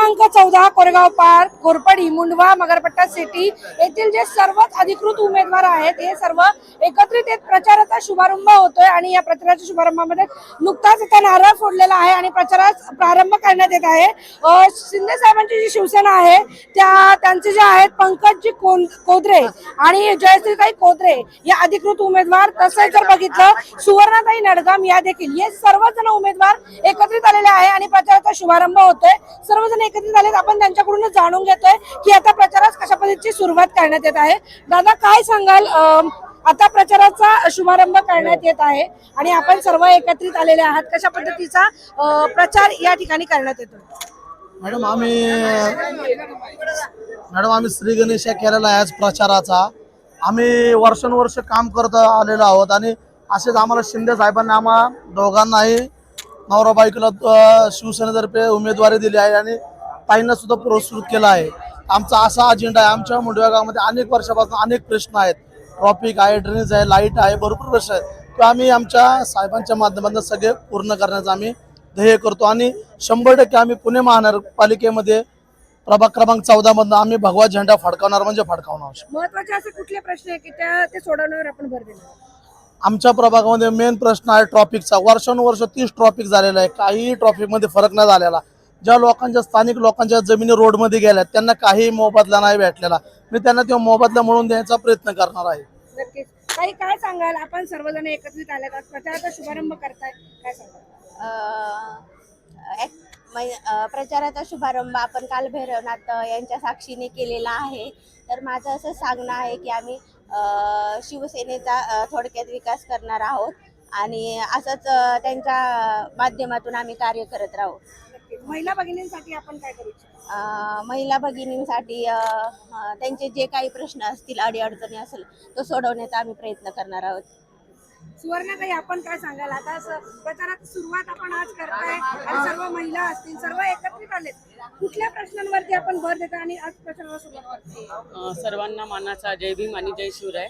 क्रमांक चौदा Koregaon park Korpadi Mundhwa Magarpatta city येथील जे सर्वच अधिकृत उमेदवार आहेत हे सर्व एकत्रित येत प्रचाराचा शुभारंभ होतोय आणि या प्रचाराच्या शुभारंभामध्ये नुकताच इथे नारळ फोडलेला आहे आणि प्रचारास प्रारंभ करण्यात येत आहे. शिंदे साहेबांची जी शिवसेना आहे त्या त्यांचे जे आहेत पंकजी कोन- कोदरे आणि जयश्रीताई कोदरे या अधिकृत उमेदवार. तसेच जर बघितलं सुवर्णाताई नडगाम या देखील हे सर्वजण उमेदवार एकत्रित आलेले आहे आणि प्रचाराचा शुभारंभ होतोय. सर्वजण एकत्रित झालेत आपण त्यांच्याकडूनच जाणून घेतोय की आता प्रचारास कशा पद्धतीची सुरुवात करण्यात येत आहे. दादा काय सांगाल? आता प्रचाराचा शुभारंभ करण्यात येत आहे आणि आपण सर्व एकत्रित आलेले आहात. कशा पद्धतीचा प्रचार या ठिकाणी करण्यात येतो मॅडम आम्ही मॅडम आम्ही श्री गणेश या केलेला आहे आज प्रचाराचा. आम्ही वर्षानुवर्ष काम करत आलेलो आहोत आणि असेच आम्हाला शिंदे साहेबांनी आम्हा दोघांनाही नवरा बायकोला शिवसेनेतर्फे उमेदवारी दिली आहे आणि ताईंना सुद्धा पुरस्कृत केला आहे. आमचा असा अजेंडा आहे. आमच्या मुंडव्या गावामध्ये अनेक वर्षापासून अनेक प्रश्न आहेत. ट्रॉफिक आहे ड्रेनेज आहे लाइट आहे भरपूर प्रश्न आहेत. तो आम्ही आमच्या साहेबांच्या माध्यमातून सगळे पूर्ण करण्याचा आम्ही ध्येय करतो. आणि शंभर टक्के आम्ही पुणे महानगरपालिकेमध्ये प्रभाग क्रमांक चौदा मधनं आम्ही भगवा झेंडा फडकावणार म्हणजे फडकावणार महत्त्वाचे असे कुठले प्रश्न आहे की त्या ते सोडवण्यावर आपण भर देणार? आमच्या प्रभागामध्ये मेन प्रश्न आहे ट्रॉफिकचा. वर्षानुवर्ष तीस ट्रॉफिक झालेला आहे. काहीही ट्रॉफिकमध्ये फरक नाही झालेला. ज्या लोकांच्या स्थानिक लोकांच्या जमिनी रोडमध्ये गेल्या त्यांना काही मोबदला नाही भेटलेला. मी त्यांना तो मोबदला म्हणून द्यायचा प्रयत्न करणार आहे. नक्कीच. काही काय सांगाल? आपण सर्वजण एकत्रित आल्यात आज. प्रचाराचा शुभारंभ करताय. काय सांगाल? अ, एक- मै- अ, प्रचाराचा शुभारंभ आपण काल भैरवनाथ यांच्या साक्षीने केलेला आहे. तर माझं असं सांगणं आहे की आम्ही अ, शिवसेनेचा अ, थोडक्यात विकास करणार आहोत. आणि असंच अ, त्यांच्या माध्यमातून आम्ही कार्य करत राहू. महिला भगिनींसाठी आपण काय करू इच्छितो महिला भगिनींसाठी अ, अ, त्यांचे जे काही प्रश्न असतील अडीअडचणी असेल तो सोडवण्याचा आम्ही प्रयत्न करणार आहोत. सुवर्णाताई आपण काय सांगाल? आता स- प्रचारात सुरुवात आपण आज करताय आणि सर्व महिला असतील सर्व एकत्रित आलेत. कुठल्या प्रश्नांवरती आपण भर देतो आणि आज प्रचाराला सुरुवात करतो अ, सर्वांना मानाचा जय भीम आणि जय शिवराय.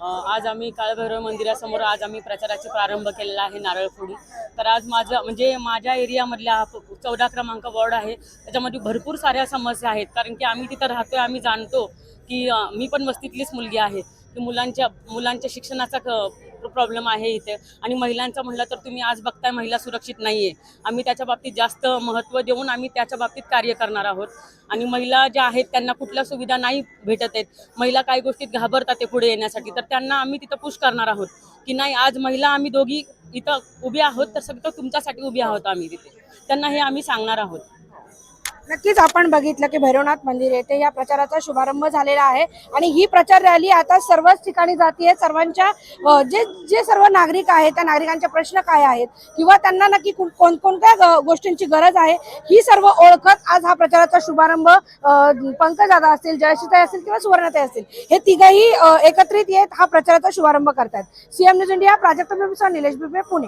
आज आम्ही काळभैरव मंदिरासमोर आज आम्ही प्रचाराचा प्रारंभ केलेला आहे नारळफोडी. तर आज माझं म्हणजे माझ्या एरियामधल्या हा चौदा क्रमांक वॉर्ड आहे. त्याच्यामध्ये भरपूर साऱ्या समस्या आहेत. कारण की आम्ही तिथं राहतोय आम्ही जाणतो की मी पण वस्तीतलीच मुलगी आहे. की मुलांच्या मुलांच्या शिक्षणाचा प्रॉब्लेम आहे इथे. आणि महिलांचं म्हटलं तर तुम्ही आज बघताय महिला सुरक्षित नाही आहे आम्ही त्याच्या बाबतीत जास्त महत्त्व देऊन आम्ही त्याच्या बाबतीत कार्य करणार आहोत. आणि महिला ज्या आहेत त्यांना कुठल्या सुविधा नाही भेटत आहेत. महिला काही गोष्टीत घाबरतात ते पुढे येण्यासाठी. तर त्यांना आम्ही तिथं पुश करणार आहोत. की नाही आज महिला आम्ही दोघी इथं उभी आहोत तर सगळं तुमच्यासाठी उभी आहोत आम्ही तिथे. त्यांना हे आम्ही सांगणार आहोत. नक्कीच आपण बघितलं की भैरवनाथ मंदिर येथे या प्रचाराचा शुभारंभ झालेला आहे. आणि ही प्रचार रॅली आता सर्वच ठिकाणी जाते सर्वांच्या जे जे सर्व नागरिक आहेत त्या नागरिकांचे प्रश्न काय आहेत किंवा त्यांना नक्की कोणकोणत्या ग- गोष्टींची गरज आहे ही सर्व ओळखत आज हा प्रचाराचा शुभारंभ पंकजादा पंकज दादा असतील जयशिताई असतील किंवा सुवर्णताई असतील हे तिघही एकत्रित येत हा प्रचाराचा शुभारंभ करतात CM news India Prajakt Bimbisa Nilesh Bibe Pune.